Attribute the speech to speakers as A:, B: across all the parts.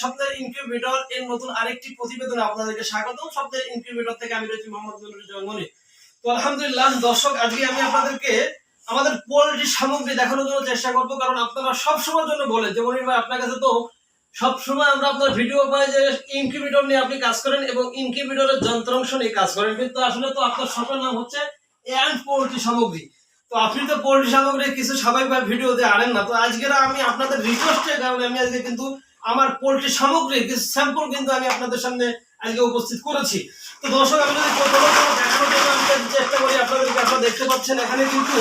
A: স্বপ্নের ইনকিউবেটর এর নতুন আরেকটি প্রতিবেদনে আপনাদেরকে স্বাগতম। স্বপ্নের ইনকিউবেটর থেকে আমি রয়েছি মোহাম্মদ নুরুল জঙ্গনি তো আলহামদুলিল্লাহ, দর্শক, আজকে আমি আপনাদেরকে আমাদের পোল্ট্রি সামগ্রী দেখানোর জন্য চেষ্টা করব, কারণ আপনারা সব সময়ের জন্য বলেন যে মনির ভাই আপনার কাছে তো সব সময় আমরা আপনার ভিডিও পাই যে ইনকিউবেটর নিয়ে আপনি কাজ করেন এবং ইনকিউবেটরের যন্ত্রাংশ নিয়ে কাজ করেন। কিন্তু আসলে তো আপনার শপের নাম হচ্ছে অ্যান্ড পোল্ট্রি সামগ্রী। তো আপনি তো পোল্ট্রি সামগ্রী কিছু স্বাভাবিকভাবে ভিডিওতে আনেন না। তো আজকের আমি আপনাদের রিকোয়েস্টের কারণে আমি আজকে কিন্তু আমার পোল্ট্রি সামগ্রী কিছু স্যাম্পল কিন্তু আমি আপনাদের সামনে আজকে উপস্থিত করেছি। তো দর্শক, আমি যদি চেষ্টা করি, আপনাদেরকে আপনারা দেখতে পাচ্ছেন, এখানে কিন্তু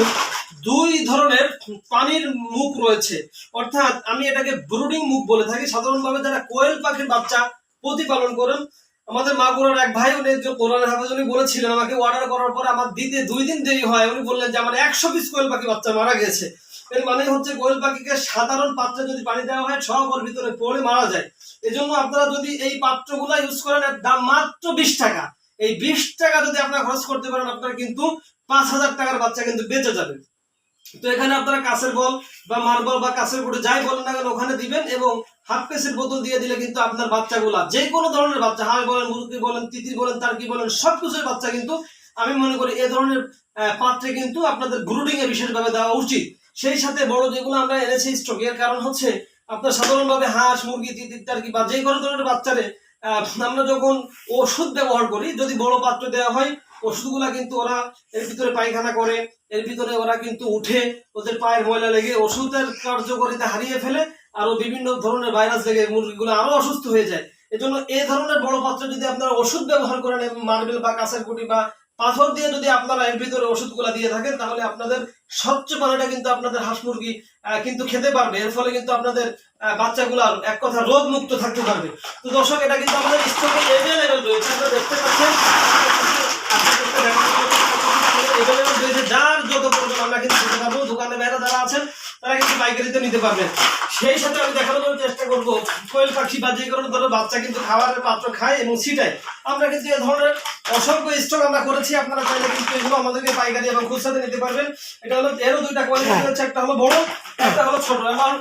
A: দুই ধরনের পানির মুখ রয়েছে। অর্থাৎ আমি এটাকে ব্রুডিং মুখ বলে থাকি। সাধারণভাবে যারা কোয়েল পাখির বাচ্চা প্রতিপালন করেন, আমাদের মাগুরার এক ভাই, উনি কোরআনের হাফেজ, উনি বলেছিলেন আমাকে অর্ডার করার পর আমার দিতে দুই দিন দেরি হয়। উনি বললেন যে আমার একশো পিস কোয়েল পাখি বাচ্চা মারা গেছে। এর মানে হচ্ছে কোয়েল পাখিকে সাধারণ পাত্রে যদি পানি দেওয়া হয় সব ভিতরে পড়ে মারা যায়। এজন্য আপনারা যদি এই পাত্রগুলো ইউজ করেন দাম মাত্র বিশ টাকা। এই বিশ টাকা যদি আপনারা খরচ করতে পারেন, আপনারা কিন্তু পাঁচ হাজার টাকার বাচ্চা কিন্তু বেঁচে যাবে। তো এখানে আপনারা কাছের বল বা মার্বল বা কাছের গুঁড়ো যাই বলেন না কেন, ওখানে দিবেন এবং হাফ কেসের বোতল দিয়ে দিলে কিন্তু আপনার বাচ্চাগুলা, যে কোনো ধরনের বাচ্চা হাঁস বলেন মুরগি বলেন, তিতির বলেন তার কি বলেন সব কিছুর বাচ্চা কিন্তু আমি মনে করি এ ধরনের পাত্রে কিন্তু আপনাদের ব্রুডিং এ বিশেষভাবে দেওয়া উচিত। সেই সাথে বড় যেগুলো আমরা এনেছি স্টক এর কারণ হচ্ছে আপনার সাধারণভাবে হাঁস, মুরগি তিতির টার্কি বা যে কোনো ধরনের বাচ্চারে আমরা যখন ওষুধ ব্যবহার করি, যদি বড় পাত্র দেওয়া হয়, ওষুধগুলা কিন্তু ওরা এর ভিতরে পায়খানা করে, এর ভিতরে ওরা কিন্তু উঠে ওদের পায়ের ময়লা লেগে ওষুধের কার্যকরিতা হারিয়ে ফেলে আরও বিভিন্ন ধরনের ভাইরাস লেগে মুরগিগুলো আরও অসুস্থ হয়ে যায়। এজন্য এ ধরনের বড় পাত্রে যদি আপনারা ওষুধ ব্যবহার করেন, মার্বেল বা কাঁচের গুটি বা পাথর দিয়ে যদি আপনারা এর ভিতরে ওষুধগুলা দিয়ে থাকেন, তাহলে আপনাদের স্বচ্ছ পানিটা কিন্তু আপনাদের হাঁস মুরগি কিন্তু খেতে পারবে। এর ফলে কিন্তু আপনাদের বাচ্চাগুলার এক কথা রোগ মুক্ত থাকতে পারবে। তো দর্শক, এটা কিন্তু আমাদের রয়েছে। আপনারা দেখতে পাচ্ছেন। যার যত প্রয়োজন, আমরা কিন্তু পারব দোকানে বেড়া যারা আছেন তারা কিন্তু পাইকারিতে নিতে পারবেন সেই সাথে আমি দেখানোর চেষ্টা করব। কোয়েল পাখি বা যে কোনো ধরনের বাচ্চা কিন্তু খাবারের পাত্র খায় এবং ছিটায়। আমরা কিন্তু এ ধরনের অসংখ্য স্টক আমরা করেছি আপনারা চাইলে কিন্তু এগুলো আমাদেরকে পাইকারি এবং খুচরাতে নিতে পারবেন। এটা হলো এরও দুইটা কোয়ালিটি হচ্ছে একটা হলো বড় একটা হলো ছোট এবং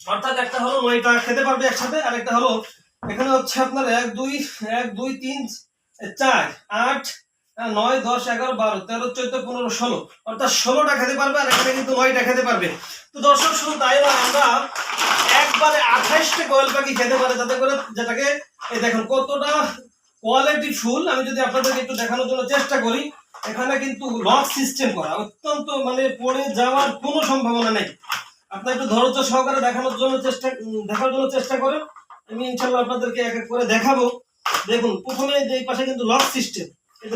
A: অর্থাৎ একটা হলো নয়টা খেতে পারবে একসাথে আর একটা হলো এখানে হচ্ছে আপনার এক দুই এক দুই তিন চার আট নয়, দশ, এগারো, বারো, তেরো, চোদ্দ, পনেরো, ষোলো। অর্থাৎ ষোলোটা খেতে পারবে আর এখানে কিন্তু নয়টা খেতে পারবে। তো দর্শক শুধু তাই না আমরা একবারে আঠাইশটা কোয়েল পাখি খেতে পারে, যাতে করে যেটাকে, এই দেখুন, কতটা কোয়ালিটি ফুল। আমি যদি আপনাদেরকে একটু দেখানোর জন্য চেষ্টা করি, এখানে কিন্তু লক সিস্টেম করা। অত্যন্ত মানে পড়ে যাওয়ার কোনো সম্ভাবনা নেই। আপনার একটু ধৈর্য সহকারে দেখানোর জন্য চেষ্টা দেখার জন্য চেষ্টা করেন। আমি ইনশাল্লাহ আপনাদেরকে এক এক করে দেখাবো। দেখুন, প্রথমে যে পাশে কিন্তু লক সিস্টেম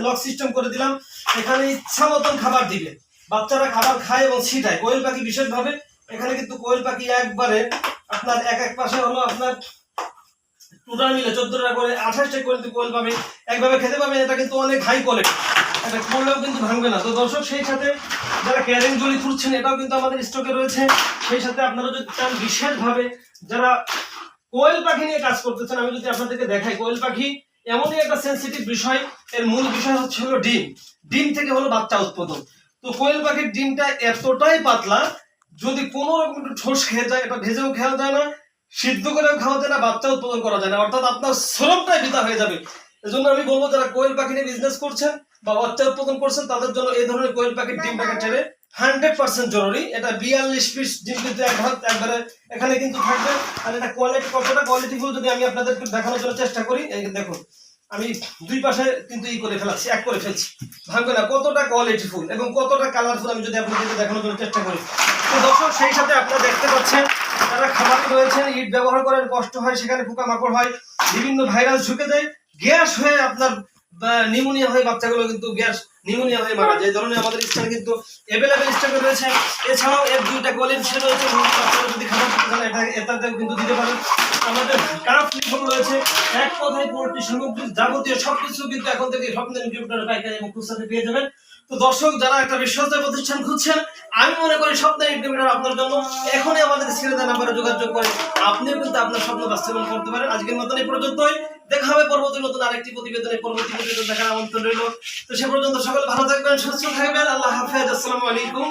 A: লক সিস্টেম করে দিলাম। এখানে ইচ্ছা মতন খাবার দিবে। বাচ্চারা খাবার খায় এবং ছিটায়। কোয়েল পাখি বিশেষভাবে এখানে কিন্তু কোয়েল পাখি একবারে আপনার এক এক পাশে হলো আপনার টোটাল মিলে চোদ্দটা করে। আঠাশটা করে কোয়েল পাবে। একভাবে খেতে পাবে, এটা কিন্তু অনেক হাই কোয়ালিটি এটা করলেও কিন্তু ভাঙবে না। তো দর্শক, সেই সাথে যারা ক্যারিং জলি খুঁজছেন, এটাও কিন্তু আমাদের স্টকে রয়েছে। সেই সাথে আপনারা যদি চান বিশেষভাবে যারা কোয়েল পাখি নিয়ে কাজ করতেছেন আমি যদি আপনাদেরকে দেখাই, কোয়েল পাখি এমনই একটা সেন্সিটিভ বিষয়, এর মূল বিষয় হচ্ছে হলো ডিম। ডিম থেকে হলো বাচ্চা উৎপাদন। তো কোয়েল পাখির ডিমটা এতটাই পাতলা, যদি কোনো রকম একটু ঠোস খেয়ে যায়, এটা ভেজেও খাওয়া যায় না, সিদ্ধ করেও খাওয়া যায় না, বাচ্চা উৎপাদন করা যায় না। অর্থাৎ আপনার শ্রমটাই বৃথা হয়ে যাবে। এজন্য আমি বলব, যারা কোয়েল পাখি নিয়ে বিজনেস করছেন বা বাচ্চা উৎপাদন করছেন, তাদের জন্য এই ধরনের কোয়েল পাখির ডিমটাকে টেনে হান্ড্রেড পার্সেন্ট জরুরি। এটা বিয়াল্লিশ পিস ডিম কিন্তু একবারে এখানে কিন্তু থাকবে। আর এটা কোয়ালিটি কতটা কোয়ালিটি ফুল যদি আমি আপনাদেরকে দেখানোর জন্য চেষ্টা করি, এই দেখুন, আমি দুই পাশে কিন্তু ই করে ফেলাচ্ছি, এক করে ফেলছি। ভাঙবে না, কতটা কোয়ালিটি ফুল এবং কতটা কালারফুল আমি যদি আপনাদেরকে দেখানোর জন্য চেষ্টা করি। তো দর্শক, সেই সাথে আপনারা দেখতে পাচ্ছেন, যারা খাবার রয়েছেন, ইট ব্যবহার করেন কষ্ট হয়, সেখানে পোকামাকড় হয়, বিভিন্ন ভাইরাস ঢুকে যায় গ্যাস হয়ে আপনার নিউমোনিয়া হয়ে বাচ্চাগুলো কিন্তু গ্যাস নিউমোনিয়া হয়ে মারা যায়। ধরনের আমাদের স্থানে কিন্তু এভেলেবেল স্টকে রয়েছে। এছাড়াও এর দুইটা গোলের কোয়ালিটি রয়েছে আপনারা যদি খেতে চান, এটা এটাতেও কিন্তু দিতে পারেন। আমাদের কাপ লিখন রয়েছে। এক কথায় পোল্ট্রি সামগ্রী যাবতীয় সবকিছু কিন্তু এখন থেকে স্বপ্নের কম্পিউটার পাইকারি এবং খুচরাতে পেয়ে যাবেন। তো দর্শক, যারা একটা বিশ্বস্ত প্রতিষ্ঠান খুঁজছেন, আমি মনে করি স্বপ্নের ইন্টারভিউটার আপনার জন্য এখনই আমাদের স্ক্রিনে নাম্বারে যোগাযোগ করে। আপনিও কিন্তু আপনার স্বপ্ন বাস্তবায়ন করতে পারেন। আজকের মতন এই পর্যন্তই। দেখা হবে পরবর্তী নতুন আরেকটি প্রতিবেদনে। পরবর্তী প্রতিবেদন দেখার আমন্ত্রণ রইল। তো সে পর্যন্ত সকলে ভালো থাকবেন, সুস্থ থাকবেন। আল্লাহ হাফেজ। আসসালামু আলাইকুম।